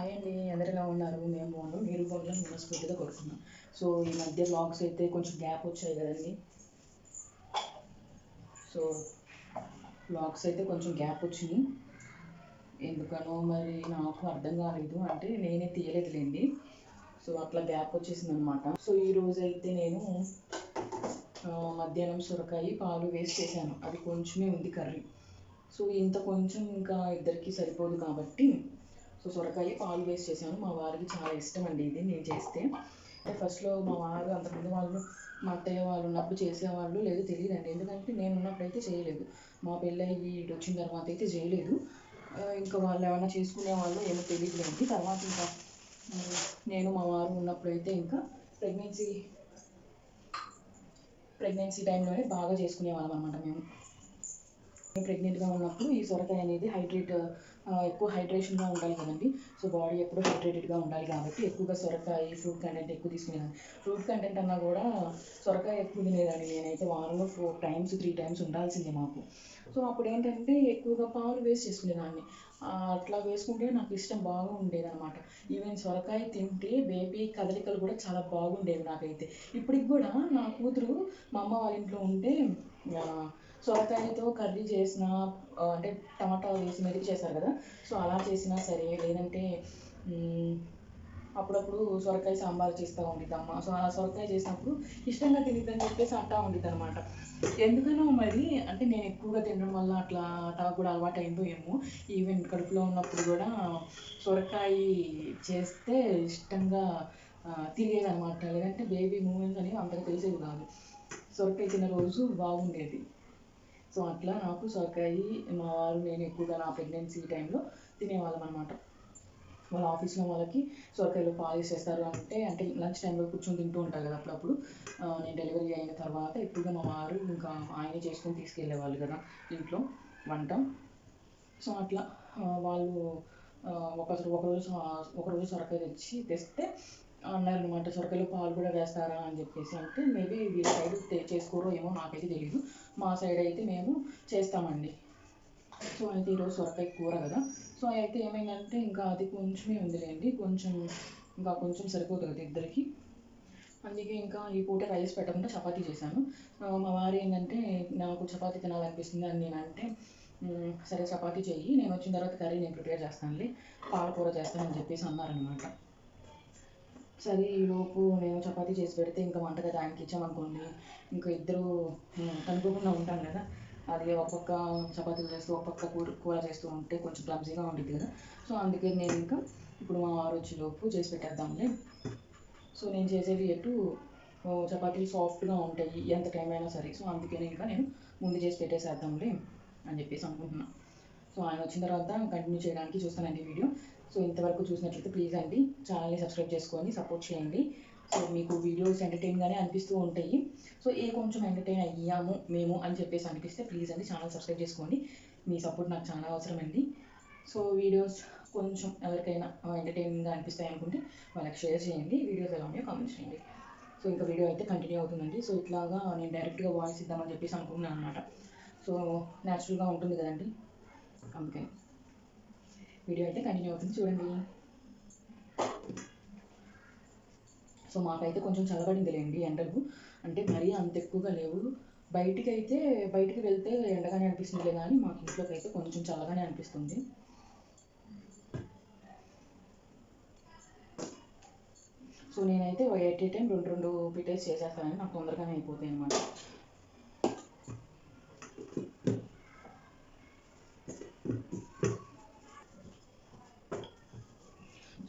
Hi అండి అందరిలా ఉన్నారు? మేము బాగున్నాం. మీరు బాగున్నాం మనస్ఫూర్తిగా కోరుకున్నాం సో ఈ మధ్య బ్లాగ్స్ అయితే కొంచెం గ్యాప్ వచ్చాయి కదండి. సో బ్లాగ్స్ అయితే కొంచెం గ్యాప్ వచ్చినాయి. ఎందుకనో మరి నాకు అర్థం కాలేదు. అంటే నేనే తీయలేదులేండి. సో అట్లా గ్యాప్ వచ్చేసింది అనమాట సో ఈ రోజు అయితే నేను మధ్యాహ్నం సొరకాయ పాలు వేస్ట్ చేశాను. అది కొంచెమే ఉంది కర్రీ. సో ఇంత కొంచెం ఇంకా ఇద్దరికి సరిపోదు కాబట్టి సో సొరకాయ పాలు వేస్ట్ చేశాను మా వారికి చాలా ఇష్టం అండి ఇది నేను చేస్తే. అంటే ఫస్ట్లో మా వారు అంతకుముందు వాళ్ళు మా అత్తయ్య వాళ్ళు ఉన్నప్పుడు చేసేవాళ్ళు లేదు తెలియదండి. ఎందుకంటే నేను ఉన్నప్పుడు అయితే చేయలేదు. మా పెళ్ళయి ఇటు వచ్చిన తర్వాత అయితే చేయలేదు. ఇంకా వాళ్ళు ఏమైనా చేసుకునే వాళ్ళు ఏమో తెలియదులేండి. తర్వాత ఇంకా నేను మా వారు ఉన్నప్పుడు అయితే ఇంకా ప్రెగ్నెన్సీ ప్రెగ్నెన్సీ టైంలోనే బాగా చేసుకునేవాళ్ళం అనమాట మేము. ప్రెగ్నెంట్గా ఉన్నప్పుడు ఈ సొరకాయ అనేది హైడ్రేట్ ఎక్కువ హైడ్రేషన్గా ఉండాలి కదండి. సో బాడీ ఎప్పుడు హైడ్రేటెడ్గా ఉండాలి కాబట్టి ఎక్కువగా సొరకాయ ఫ్రూట్ కంటెంట్ ఎక్కువ తీసుకునేదాన్ని. ఫ్రూట్ కంటెంట్ అన్నా కూడా సొరకాయ ఎక్కువ తినేదాన్ని. నేనైతే వారంలో ఫోర్ టైమ్స్ త్రీ టైమ్స్ ఉండాల్సిందే మాకు. సో అప్పుడు ఏంటంటే ఎక్కువగా పాలు వేస్ట్ చేసుకునేదాన్ని. అట్లా వేసుకుంటే నాకు ఇష్టం బాగా ఉండేదన్నమాట ఈవెన్ సొరకాయ తింటే బేబీ కదలికలు కూడా చాలా బాగుండేవి నాకైతే. ఇప్పటికి కూడా నా కూతురు మా అమ్మ వాళ్ళ ఇంట్లో ఉంటే సొరకాయతో కర్రీ చేసిన అంటే టమాటా వేసి మెరుగు చేస్తారు కదా. సో అలా చేసినా సరే లేదంటే అప్పుడప్పుడు సొరకాయ సాంబార్ చేస్తూ ఉండిద్దమ్మ. సో అలా సొరకాయ చేసినప్పుడు ఇష్టంగా తినిద్దని చెప్పేసి అంటా ఉండిద్ది అనమాట ఎందుకనో మరి అంటే నేను ఎక్కువగా తినడం వల్ల అట్లా నాకు కూడా అలవాటు అయిందో ఏమో. ఈవెన్ కడుపులో ఉన్నప్పుడు కూడా సొరకాయ చేస్తే ఇష్టంగా తిరిగేది అనమాట లేదంటే బేబీ మూమెంట్స్ అనేవి అంతగా తెలిసేవి కాదు. సొరకాయ తిన్న రోజు బాగుండేది. సో అట్లా నాకు సొరకాయి మా వారు నేను ఎక్కువగా నా ప్రెగ్నెన్సీ టైంలో తినేవాళ్ళం అనమాట వాళ్ళ ఆఫీస్లో వాళ్ళకి సొరకాయలు పాలు చేస్తారు అంటే అంటే లంచ్ టైంలో కూర్చొని తింటూ ఉంటారు కదా అప్పుడప్పుడు. నేను డెలివరీ అయిన తర్వాత ఎక్కువగా మా వారు ఇంకా ఆయనే చేసుకొని తీసుకెళ్ళేవాళ్ళు కదా ఇంట్లో వంట. సో అట్లా వాళ్ళు ఒక ఒకరోజు ఒకరోజు సొరకాయ తెచ్చి తెస్తే అన్నారనమాట సొరకలు పాలు కూడా వేస్తారా అని చెప్పేసి అంటే మేబీ వీళ్ళ సైడ్ చేసుకోరో ఏమో నాకైతే తెలియదు మా సైడ్ అయితే మేము చేస్తామండి. సో అయితే ఈరోజు సొరకాయ కూర కదా. సో అయితే ఏమైందంటే ఇంకా అది కొంచెమే ఉందిలేండి. కొంచెం ఇంకా కొంచెం సరిపోతుంది కదా ఇద్దరికి. అందుకే ఇంకా ఈ పూట రైస్ పెట్టకుండా చపాతీ చేశాను. మా వారు ఏంటంటే నాకు చపాతీ తినాలనిపిస్తుంది అని నేను అంటే సరే చపాతీ చెయ్యి. నేను వచ్చిన తర్వాత కర్రీ నేను ప్రిపేర్ చేస్తానులే. పాలకూర చేస్తానని చెప్పేసి అన్నారనమాట సరే ఈలోపు నేను చపాతీ చేసి పెడితే ఇంకా వంటగది ఆయనకి ఇచ్చామనుకోండి ఇంకా ఇద్దరు కనుక్కోకుండా ఉంటాం కదా. అది ఒక్కొక్క చపాతీలు చేస్తూ ఒక్కొక్క కూర కూర చేస్తూ ఉంటే కొంచెం క్లమ్జీగా ఉంటుంది కదా. సో అందుకే నేను ఇంకా ఇప్పుడు మా వారు వచ్చేలోపు చేసి పెట్టేద్దాంలే. సో నేను చేసేవి ఎటు చపాతీలు సాఫ్ట్గా ఉంటాయి ఎంత టైం అయినా సరే. సో అందుకని ఇంకా నేను ముందు చేసి పెట్టేసేద్దాంలే అని చెప్పేసి అనుకుంటున్నాను సో ఆయన వచ్చిన తర్వాత కంటిన్యూ చేయడానికి చూస్తానండి వీడియో. సో ఇంతవరకు చూసినట్లయితే ప్లీజ్ అండి ఛానల్ని సబ్స్క్రైబ్ చేసుకొని సపోర్ట్ చేయండి. సో మీకు వీడియోస్ ఎంటర్టైన్గానే అనిపిస్తూ ఉంటాయి. సో ఏ కొంచెం ఎంటర్టైన్ అయ్యాము మేము అని చెప్పేసి అనిపిస్తే ప్లీజ్ అండి ఛానల్ సబ్స్క్రైబ్ చేసుకోండి. మీ సపోర్ట్ నాకు చాలా అవసరం అండి సో వీడియోస్ కొంచెం ఎవరికైనా ఎంటర్టైనింగ్గా అనిపిస్తాయి అనుకుంటే వాళ్ళకి షేర్ చేయండి. వీడియోస్ ఎలా ఉన్నాయో కామెంట్ చేయండి. సో ఇంకా వీడియో అయితే కంటిన్యూ అవుతుందండి. సో ఇట్లాగా నేను డైరెక్ట్గా వాయిస్ ఇద్దామని చెప్పేసి అనుకుంటున్నాను అనమాట సో న్యాచురల్గా ఉంటుంది కదండి. అందుకని. వీడియో అయితే కంటిన్యూ అవుతుంది చూడండి. సో మాకైతే కొంచెం చల్లబడింది లేండి ఎండలు. అంటే మరీ అంత ఎక్కువగా లేవు. బయటికి అయితే బయటికి వెళ్తే ఎండగానే అనిపిస్తుందిలే కానీ మాకు ఇంట్లోకి అయితే కొంచెం చల్లగానే అనిపిస్తుంది. సో నేనైతే ఎట్ ఏ టైం రెండు రెండు పిటేస్ చేసేస్తానని నాకు తొందరగానే అయిపోతాయి అనమాట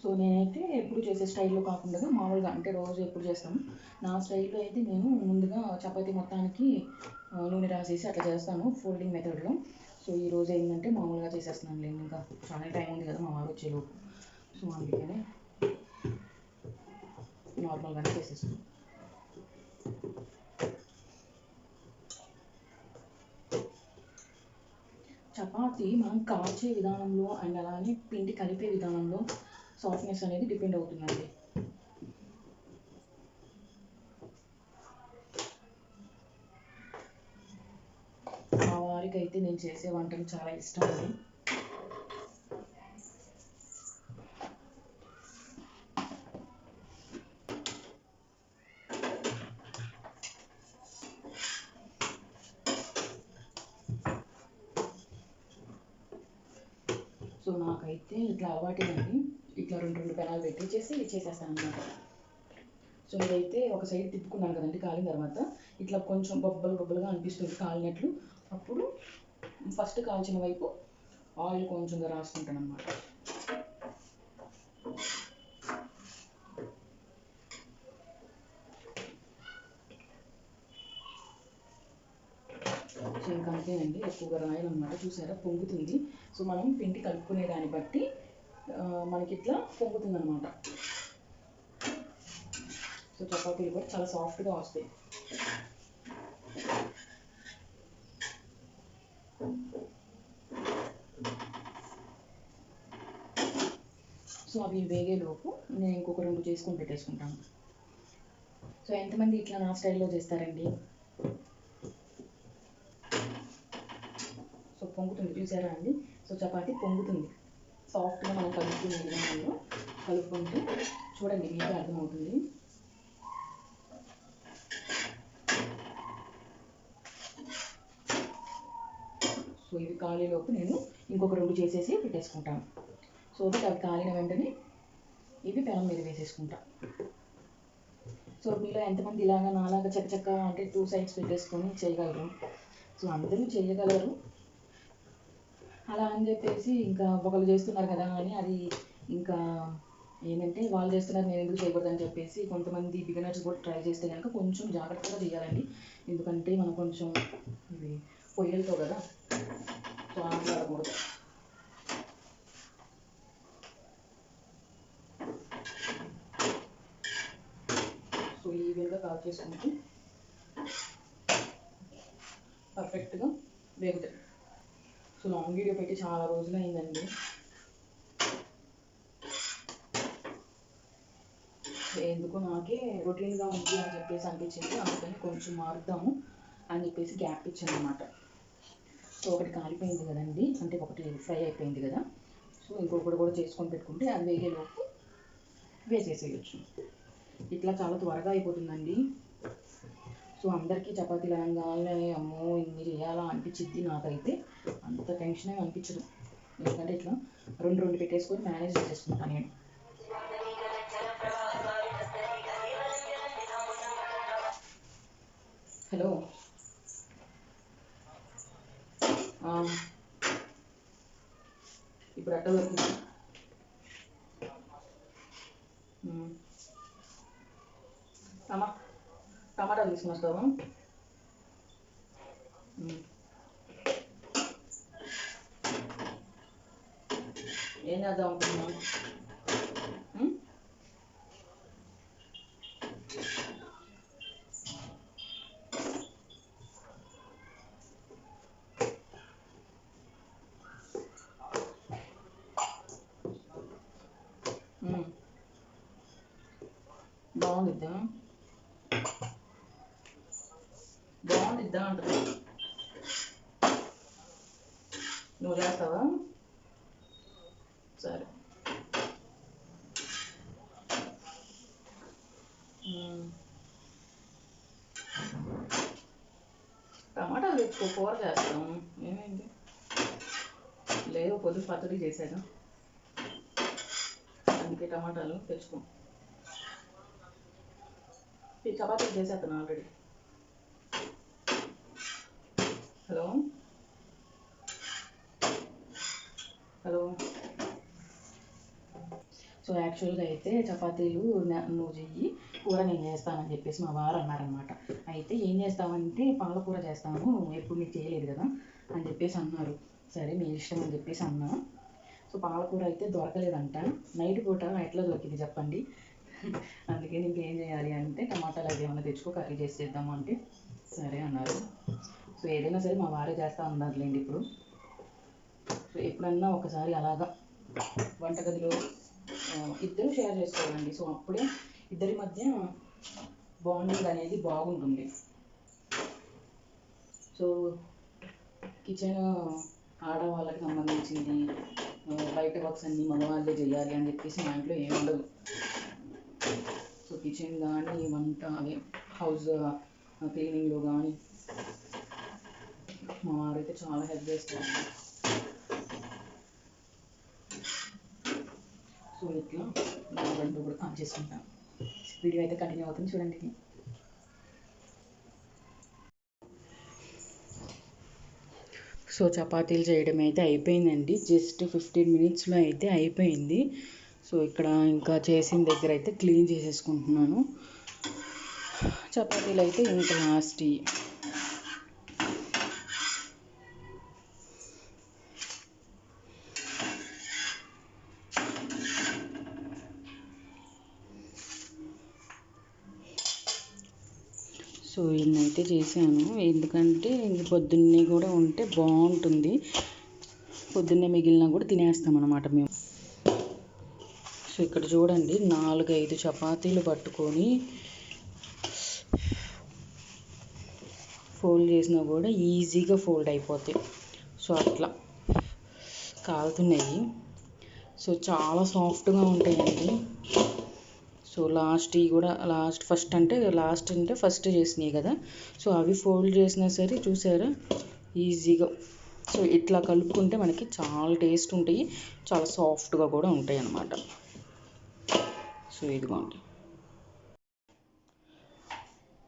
సో నేనైతే ఎప్పుడు చేసే స్టైల్లో కాకుండా మామూలుగా అంటే రోజు ఎప్పుడు చేస్తాను. నా స్టైల్లో అయితే నేను ముందుగా చపాతీ మొత్తానికి నూనె రాసేసి అట్లా చేస్తాను ఫోల్డింగ్ మెథడ్లో సో ఈ రోజు ఏంటంటే మామూలుగా చేసేస్తున్నాను నేను ఇంకా చాలా టైం ఉంది కదా మా వారు వచ్చేలోపు. సో అందుకనే నార్మల్గానే చేసేస్తాను చపాతి మనం కాల్చే విధానంలో అండ్ అలానే పిండి కలిపే విధానంలో సాఫ్ట్నెస్ అనేది డిపెండ్ అవుతుందండి. మా వారికి అయితే నేను చేసే వంటలు చాలా ఇష్టం అండి సో నాకైతే ఇట్లా అలవాటేనండి ఇట్లా రెండు రెండు పెనాలు చేసేస్తాను అనమాట సో ఇదైతే ఒక సైడ్ తిప్పుకున్నాను కదండి కాలిన తర్వాత. ఇట్లా కొంచెం బొబ్బలు బొబ్బలుగా అనిపిస్తుంది కాలినట్లు. అప్పుడు ఫస్ట్ కాల్చిన వైపు ఆయిల్ కొంచెంగా రాసుకుంటాను అనమాట సో ఇంకా అంతేనండి ఎక్కువగా రాయాలన్నమాట. చూసారా? పొంగుతుంది. సో మనం పిండి కలుపుకునే దాన్ని బట్టి మనకి ఇట్లా పొంగుతుంది అనమాట సో చపాతీలు కూడా చాలా సాఫ్ట్గా వస్తాయి. సో అవి వేగేలోపు నేను ఇంకొక రెండు చేసుకుని పెట్టేసుకుంటాను. సో ఎంతమంది ఇట్లా నా స్టైల్లో చేస్తారండి? సో పొంగుతుంది. చూసారా అండి? సో చపాతీ పొంగుతుంది. సాఫ్ట్గా మనం కలుపుకునే విధానంలో కలుపుకుంటే చూడండి మీకు అర్థమవుతుంది. సో ఇవి కాలేలోపు నేను ఇంకొక రెండు చేసేసి పెట్టేసుకుంటాను సో దట్ అవి కాలిన వెంటనే ఇవి పెనం మీద వేసేసుకుంటాను సో మీలో ఎంతమంది ఇలాగా నాలాగా చక్క చక్క అంటే టూ సైడ్స్ పెట్టేసుకొని చేయగలరు? సో అందరూ చేయగలరు. అలా అని చెప్పేసి ఇంకా ఒకళ్ళు చేస్తున్నారు కదా అని అది ఇంకా ఏంటంటే వాళ్ళు చేస్తున్నారు నేను ఎందుకు చేయకూడదని చెప్పేసి కొంతమంది బిగినర్స్ కూడా ట్రై చేస్తే కనుక కొంచెం జాగ్రత్తగా చేయాలండి. ఎందుకంటే మనం కొంచెం ఇవి పొయ్యలతో కదా సో ఆడకూడదు సో ఈ విధంగా కాల్ చేసుకుంటే పర్ఫెక్ట్గా వేగుతాయి. సో లాంగ్ వీడియో పెట్టి చాలా రోజులు అయిందండి ఎందుకు నాకే రొటీన్గా ఉంది అని చెప్పేసి అనిపించింది. అందుకని కొంచెం మారుద్దాము అని చెప్పేసి గ్యాప్ ఇచ్చాను అనమాట సో ఒకటి కాలిపోయింది కదండి. అంటే ఒకటి ఫ్రై అయిపోయింది కదా. సో ఇంకొకటి కూడా చేసుకొని పెట్టుకుంటే అది వేగేలోపు వేసేసేయచ్చు. ఇట్లా చాలా త్వరగా అయిపోతుందండి. సో అందరికీ చపాతీలు అనగానే అమ్మో ఇన్ని చేయాలా అనిపించిద్ది నాకైతే. అంత టెన్షన్ ఏమి అనిపించదు. ఎందుకంటే ఇట్లా రెండు రెండు పెట్టేసుకొని మేనేజ్ చేసేసుకుంటాను నేను. హలో um, ఇప్పుడు అట్ట వరకు hmm. టమా టమాటాలు తీసుకుని వస్తావా hmm. మ్మ్. ఏం చేద్దాం అనుకుంటున్నావు మ్మ్? మ్మ్. బాగుండిద్దా బాగుండిద్దా అంటుంది నువ్వు చేస్తావా సరే మ్మ్. ఎక్కువ కూర చేస్తాం. ఏమైంది? లేదు పొద్దు పచ్చడి చేశాను. అందుకే టమాటాలు తెచ్చుకో. ఈ చపాతీలు చేసేస్తాను ఆల్రెడీ. హలో? హలో? సో యాక్చువల్గా అయితే చపాతీలు నువ్వు చెయ్యి కూర నేను చేస్తానని చెప్పేసి మా వారు అన్నారనమాట అయితే ఏం చేస్తామంటే పాలకూర చేస్తాము ఎప్పుడు నీకు చేయలేదు కదా అని చెప్పేసి అన్నారు. సరే మీ ఇష్టం అని చెప్పేసి అన్నా. సో పాలకూర అయితే దొరకలేదంట. నైట్ పూట ఎట్లా దొరికింది చెప్పండి? అందుకే నీకు ఏం చేయాలి అంటే టమాటాలు అవి ఏమైనా తెచ్చుకో కర్రీ చేసేద్దాము అంటే. సరే అన్నారు. సో ఏదైనా సరే మా వారే చేస్తా ఉన్నారులేండి ఇప్పుడు. సో ఎప్పుడన్నా ఒకసారి అలాగా వంటగదిలో ఇద్దరు షేర్ చేసుకోవాలండి సో అప్పుడే ఇద్దరి మధ్య బాండింగ్ అనేది బాగుంటుంది. సో కిచెన్ ఆడవాళ్ళకి సంబంధించింది బయట వర్క్స్ అన్నీ మగవాళ్ళే చేయాలి అని చెప్పేసి మా ఇంట్లో ఏమి ఉండదు. సో కిచెన్ కానీ వంట అదే హౌస్ క్లీనింగ్లో కానీ మా వారైతే చాలా హెల్ప్ చేస్తారు. సో ఇట్లా రెండు కూడా ఆన్ చేసుకుంటాం. వీడియో అయితే కంటిన్యూ అవుతుంది చూడండి. సో చపాతీలు చేయడం అయితే అయిపోయిందండి. జస్ట్ ఫిఫ్టీన్ మినిట్స్లో అయితే అయిపోయింది. సో ఇక్కడ ఇంకా చేసిన దగ్గర అయితే క్లీన్ చేసేసుకుంటున్నాను. చపాతీలు అయితే ఇంకా లాస్ట్ సో ఇన్నైతే చేశాను. ఎందుకంటే ఇంక పొద్దున్నే కూడా ఉంటే బాగుంటుంది. పొద్దున్నే మిగిలిన కూడా తినేస్తాం అన్నమాట మేము. సో ఇక్కడ చూడండి నాలుగైదు చపాతీలు పట్టుకొని ఫోల్డ్ చేసినా కూడా ఈజీగా ఫోల్డ్ అయిపోతాయి. సో అట్లా కాలుతున్నాయి. సో చాలా సాఫ్ట్గా ఉంటాయండి. సో లాస్ట్ కూడా లాస్ట్ ఫస్ట్ అంటే లాస్ట్ అంటే ఫస్ట్ చేసినాయి కదా. సో అవి ఫోల్డ్ చేసినా సరే చూసారా? ఈజీగా. సో ఇట్లా కలుపుకుంటే మనకి చాలా టేస్ట్ ఉంటాయి చాలా సాఫ్ట్గా కూడా ఉంటాయి అన్నమాట. సో ఇదిగోండి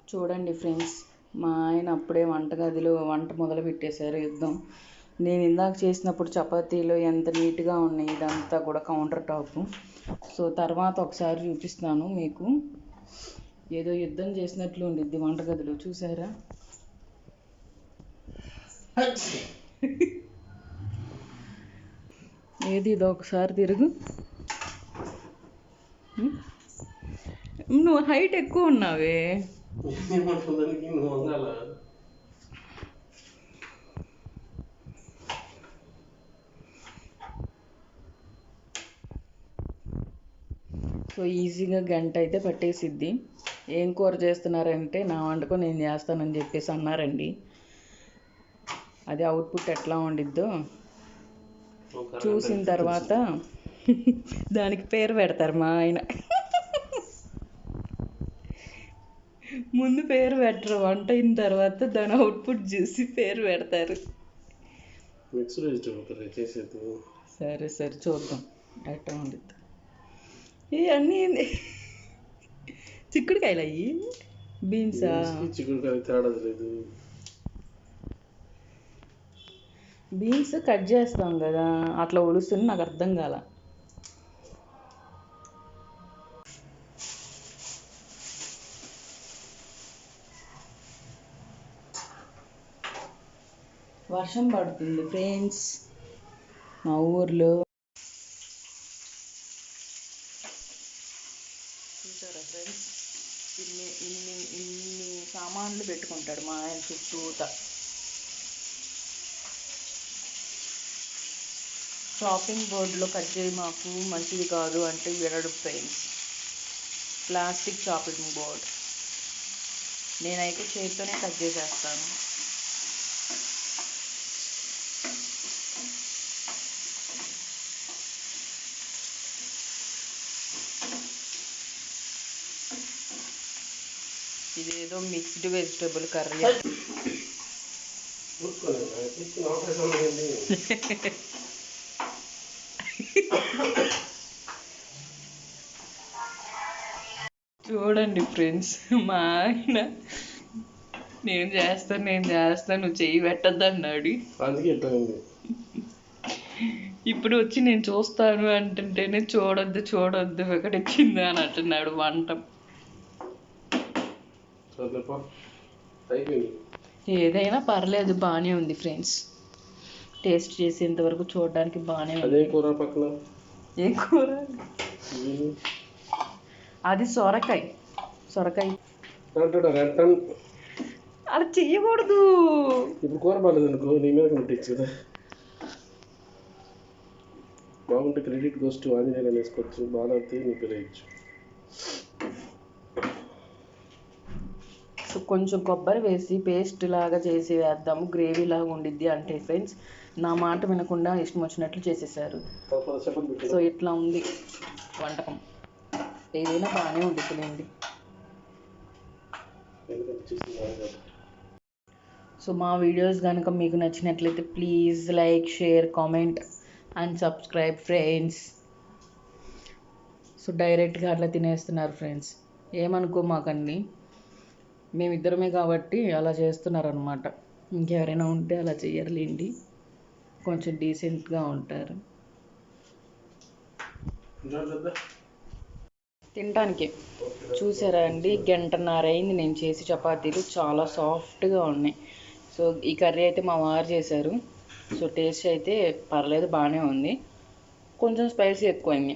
చూడండి ఫ్రెండ్స్ మా ఆయన అప్పుడే వంటగదిలో వంట మొదలు పెట్టేశారు యుద్ధం. నేను ఇందాక చేసినప్పుడు చపాతీలు ఎంత నీట్గా ఉన్నాయి ఇదంతా కూడా కౌంటర్ టాప్ సో తర్వాత ఒకసారి చూపిస్తాను మీకు. ఏదో యుద్ధం చేసినట్లు ఉండిద్ది వంటగదిలో చూసారా? ఏది ఇది ఒకసారి తిరుగు. నువ్వు హైట్ ఎక్కువ ఉన్నావే. సో ఈజీగా గంట అయితే పట్టేసిద్ది. ఏం కూర చేస్తున్నారంటే నా వంటకం నేను చేస్తానని చెప్పేసి అన్నారండి. అది అవుట్పుట్ ఎట్లా ఉండిద్దో చూసిన తర్వాత దానికి పేరు పెడతారు మా ఆయన. ముందు పేరు పెట్టరు వంట అయిన తర్వాత దాని అవుట్పుట్ చూసి పేరు పెడతారు. సరే సరే చూద్దాం. ఎట్లా ఉండిద్ది. ఇవన్నీ ఏంది? చిక్కుడుకాయలు అయ్యి బీన్సా? చిక్కుడు కర్రీ తేడా లేదు బీన్స్ కట్ చేస్తాం కదా అట్లా ఒలుస్తుంది నాకు అర్థం కాల. వర్షం పడుతుంది ఫ్రెండ్స్. మా ఊర్లో చూసారా ఫ్రెండ్స్ ఇన్ని ఇన్ని ఇన్ని సామాన్లు పెట్టుకుంటాడు మా ఆయన చుట్టూత. షాపింగ్ బోర్డులో కట్ చేయి మాకు మంచిది కాదు అంటే వినడు ఫ్రెండ్స్ ప్లాస్టిక్ షాపింగ్ బోర్డ్ నేనైతే చేతితోనే కట్ చేసేస్తాను. ఇదేదో మిక్స్డ్ వెజిటబుల్ కర్రీ. చూడండి ఫ్రెండ్స్ మా ఆయన నేను చేస్తాను నేను చేస్తాను నువ్వు చెయ్యి పెట్టద్దు అన్నాడు. అందుకే ఎట్లా ఉంది? ఇప్పుడు వచ్చి నేను చూస్తాను అంటుంటేనే చూడొద్దు చూడొద్దు ఎక్కడెక్కింది అని అంటున్నాడు వంట. ఏదైనా పర్లేదు బాగానే ఉంది ఫ్రెండ్స్. టేస్ట్ చేసేంత వరకు చూడడానికి బాగానే ఉంది. అదే కూర పక్కన? ఏ కూర? అది సొరకాయ. సొరకాయ. అలా చెయ్యకూడదు. ఇప్పుడు కూర బాగాలేదు అనుకో నీ మీద ముట్టించు కదా. బాగుంటే క్రెడిట్ గోస్ టు ఆంజనేయులు వేసుకోవచ్చు బాగాలేకపోతే నీ పేరు వేయచ్చు సో కొంచెం కొబ్బరి వేసి పేస్ట్ లాగా చేసి వేద్దాము. గ్రేవీ లాగా ఉండిద్ది అంటే ఫ్రెండ్స్. నా మాట వినకుండా ఇష్టం వచ్చినట్లు చేసేసారు. సో ఇట్లా ఉంది వంటకం. ఏదైనా బాగానే ఉండిద్దిలేండి కాదు. సో మా వీడియోస్ కనుక మీకు నచ్చినట్లయితే please like share comment and subscribe friends. So డైరెక్ట్గా అట్లా తినేస్తున్నారు ఫ్రెండ్స్. ఏమనుకో మాకండి మేమిద్దరమే కాబట్టి అలా చేస్తున్నారనమాట ఇంకెవరైనా ఉంటే అలా చెయ్యరులేండి. కొంచెం డీసెంట్గా ఉంటారు. తినడానికి చూసారా అండి? గంటన్నర అయింది. నేను చేసి చపాతీలు చాలా సాఫ్ట్గా ఉన్నాయి. సో ఈ కర్రీ అయితే మా వారు చేశారు. సో టేస్ట్ అయితే పర్లేదు బాగానే ఉంది. కొంచెం స్పైసీ ఎక్కువైంది.